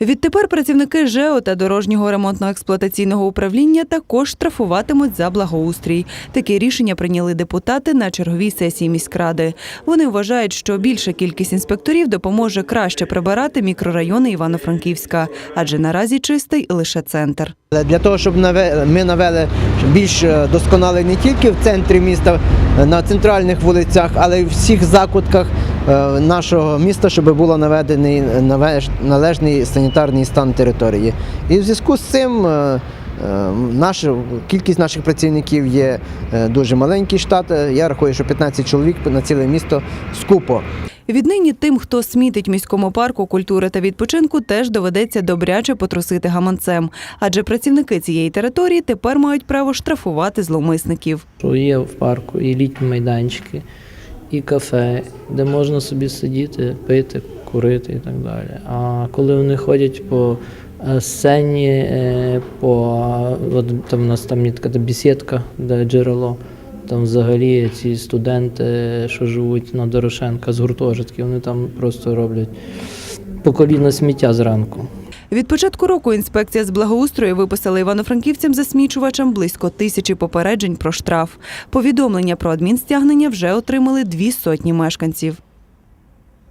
Відтепер працівники ЖЕО та дорожнього ремонтно-експлуатаційного управління також штрафуватимуть за благоустрій. Таке рішення прийняли депутати на черговій сесії міськради. Вони вважають, що більша кількість інспекторів допоможе краще прибирати мікрорайони Івано-Франківська, адже наразі чистий лише центр. Для того, щоб ми навели більш е, досконалий не тільки в центрі міста, е, на центральних вулицях, але й в всіх закутках нашого міста, щоб було наведений належний санітарний стан території. І в зв'язку з цим е, е, наша кількість наших працівників є е, дуже маленький штат. Е, Я рахую, що 15 чоловік на ціле місто скупо. Віднині тим, хто смітить міському парку культури та відпочинку, теж доведеться добряче потрусити гаманцем, адже працівники цієї території тепер мають право штрафувати зловмисників. Є в парку і літні майданчики, і кафе, де можна собі сидіти, пити, курити і так далі. А коли вони ходять по е, сцені, е, по от там у нас там є така бесідка, де джерело. Там взагалі ці студенти, що живуть на Дорошенка з гуртожитків, вони там просто роблять по коліна сміття зранку. Від початку року інспекція з благоустрою виписала івано-франківцям засмічувачам близько тисячі попереджень про штраф. Повідомлення про адмінстягнення вже отримали дві сотні мешканців.